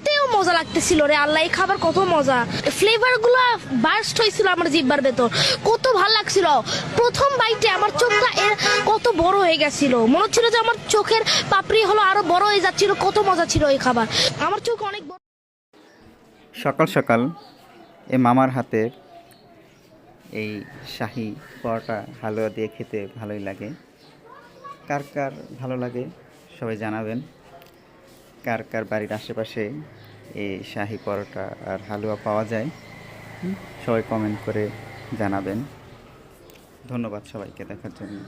খাতেও মজা লাগতেছিল রে আল্লাহ, এই খাবার কত মজা। ফ্লেভারগুলো বার্স্ট হয়েছিল আমার জিব্বার ভেতর। কত ভালো লাগছিল। প্রথম বাইটে আমার চোখটা এর কত বড় হয়ে গেছিল। মনে হচ্ছিল যে আমার চোখের পাপড়ি হলো আরও বড় হয়ে যাচ্ছিল, কত মজা ছিল এই খাবার। আমার চোখ অনেক বড় সকাল সকাল এ মামার হাতে এই শাহি পরোটা হালুয়া দিয়ে খেতে ভালোই লাগে। কার কার ভালো লাগে সবাই জানাবেন। কার কার বাড়ির আশেপাশে এই শাহি পরোটা আর হালুয়া পাওয়া যায় সবাই কমেন্ট করে জানাবেন। ধন্যবাদ সবাইকে দেখার জন্য।